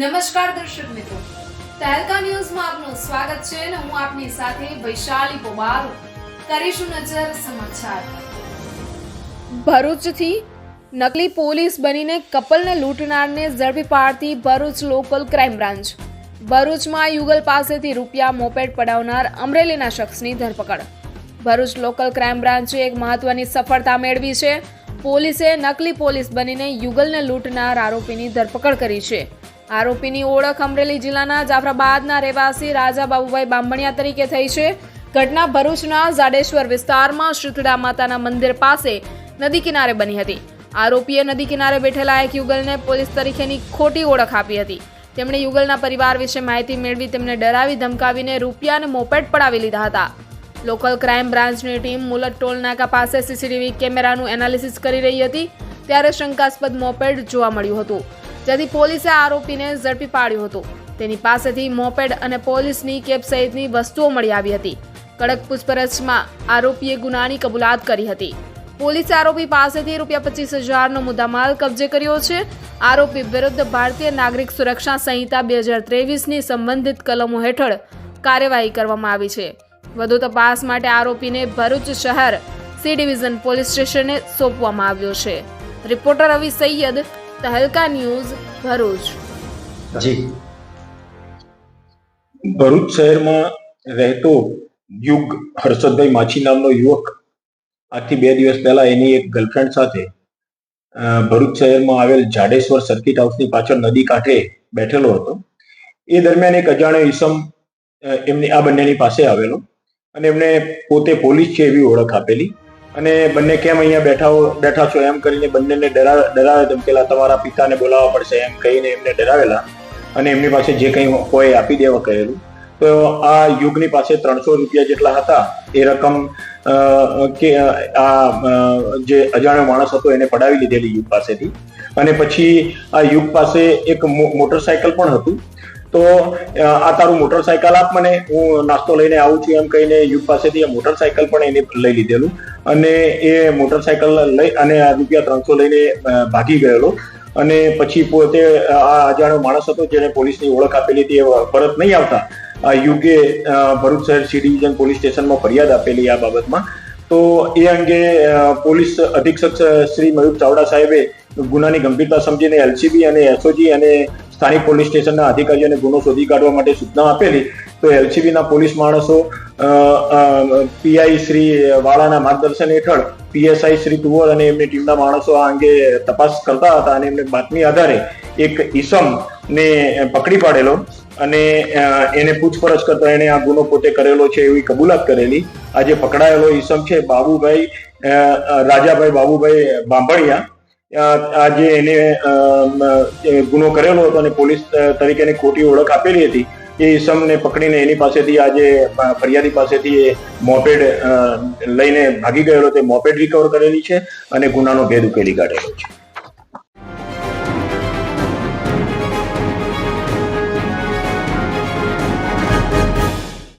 નમસ્કાર દર્શક મિત્રો. તહેલકા ન્યૂઝમાં આપનું સ્વાગત છે અને હું આપની સાથે વૈશાલી પોબારો કરીશું નજર સમાચાર. ભરૂચથી નકલી પોલીસ બનીને કપલને લૂંટનારને ઝડપી પાડતી ભરૂચ લોકલ ક્રાઇમ બ્રાન્ચ. ભરૂચમાં યુગલ પાસેથી રૂપિયા મોપેડ પડાવનાર અમરેલીના શખ્સની ધરપકડ. ભરૂચ લોકલ ક્રાઇમ બ્રાન્ચે એક મહત્વની સફળતા મેળવી છે. પોલીસે નકલી પોલીસ બનીને યુગલને લૂંટનાર આરોપીની ધરપકડ કરી છે. આરોપીની ઓળખ અમરેલી જિલ્લાના જાફરાબાદના રહેવાસી રાજા બાબુભાઈ બામણિયા તરીકે થઈ છે. ઘટના ભરૂચના જાડેશ્વર વિસ્તારમાં શીતળા માતાના મંદિર પાસે નદી કિનારે બની હતી. આરોપીએ નદી કિનારે બેઠેલા એક યુગલને પોલીસ તરીકેની ખોટી ઓળખ આપી હતી. તેમણે યુગલના પરિવાર વિશે માહિતી મેળવી તેમને ડરાવી ધમકાવીને રૂપિયા અને મોપેટ પડાવી લીધા હતા. લોકલ ક્રાઇમ બ્રાન્ચની ટીમ મુલત ટોલ નાકા પાસે સીસીટીવી કેમેરાનું એનાલિસિસ કરી રહી હતી. ત્યારે શંકાસ્પદ મોપેડ જોવા મળ્યું હતું. જેથી પોલીસે આરોપીને ઝડપી પાડ્યો હતો. તેની પાસેથી મોપેડ અને પોલીસની કેપ સહિતની વસ્તુઓ મળી આવી હતી. કડક પૂછપરછમાં આરોપીએ ગુનાની કબૂલાત કરી હતી. પોલીસે આરોપી પાસેથી રૂપિયા પચીસ હજારનો મુદ્દામાલ કબજે કર્યો છે. આરોપી વિરુદ્ધ ભારતીય નાગરિક સુરક્ષા સંહિતા બે હજાર ત્રેવીસની સંબંધિત કલમો હેઠળ કાર્યવાહી કરવામાં આવી છે. વધુ તપાસ માટે આરોપીને ભરૂચ શહેર સી ડિવિઝન પોલીસ સ્ટેશને સોંપવામાં આવ્યો છે. Reporter Ravi Saiyed Tehelka news Bharuch. જી. ભરૂચ શહેરમાં રહેતો યુગ હર્ષદભાઈ માછી નામનો યુવક આજથી બે દિવસ પહેલા એની એક ગર્લફ્રેન્ડ સાથે ભરૂચ શહેરમાં આવેલ જાડેશ્વર સર્કિટ હાઉસની પાછળ નદી કાંઠે બેઠેલો હતો. એ દરમિયાન એક અજાણ્યો ઈસમ એમની, આ બંનેની પાસે આવેલો અને એમને પોતે પોલીસ છે એવી ઓળખ આપેલી. અને બંને કેમ અહીંયા બેઠા બેઠા છો એમ કરીને બંનેને ડરા ડરાવે ધમકેલા તમારા પિતાને બોલાવવા પડશે એમ કહીને એમને ડરાવેલા. અને એમની પાસે જે કંઈ હોય આપી દેવા કહેલું. તો આ યુગની પાસે ત્રણસો રૂપિયા જેટલા હતા. એ રકમ કે, આ જે અજાણ્યો માણસ હતો એને પડાવી લીધેલી યુગ પાસેથી. અને પછી આ યુગ પાસે એક મોટરસાયકલ પણ હતું. તો આ તારું મોટરસાયકલ આપ મને, હું નાસ્તો લઈને આવું છું એમ કહીને યુગ પાસેથી આ મોટરસાયકલ પણ એને લઈ લીધેલું. અને એ મોટરસાયકલ લઈ અને રૂપિયા ત્રણસો લઈને ભાગી ગયેલો. અને પછી પોતે આ અજાણ્યો માણસ હતો જેને પોલીસની ઓળખ આપેલી હતી એ પરત નહીં આવતા. આ અ, ભરૂચ શહેર સી ડિવિઝન પોલીસ સ્ટેશનમાં ફરિયાદ આપેલી આ બાબતમાં. તો એ અંગે પોલીસ અધિક્ષક શ્રી મયુર ચાવડા સાહેબે ગુનાની ગંભીરતા સમજીને એલસીબી અને એસઓજી અને સ્થાનિક પોલીસ સ્ટેશનના અધિકારીઓને ગુનો શોધી કાઢવા માટે સૂચના આપેલી, તો એલસીબીના પોલીસ માણસો પીઆઈ શ્રી વાળાના માર્ગદર્શન હેઠળ પીએસઆઈ શ્રી તુવર અને એમની ટીમના માણસો આ અંગે તપાસ કરતા હતા અને એમને બાતમી આધારે એક ઈસમ ને પકડી પાડેલો અને એને પૂછપરછ કરતા એને આ ગુનો પોતે કરેલો છે એવી કબૂલાત કરેલી. આજે પકડાયેલો ઈસમ છે બાબુભાઈ રાજાભાઈ બાબુભાઈ બાંભણિયા આજે એને ગુનો કરેલો હતો અને પોલીસ તરીકે એને ખોટી ઓળખ આપેલી હતી. એ ઈસમને પકડીને એની પાસેથી આજે ફરિયાદી પાસેથી એ મોપેડ લઈને ભાગી ગયેલો. તે મોપેડ રિકવર કરેલી છે અને ગુનાનો ભેદ ઉકેલી કાઢેલો છે.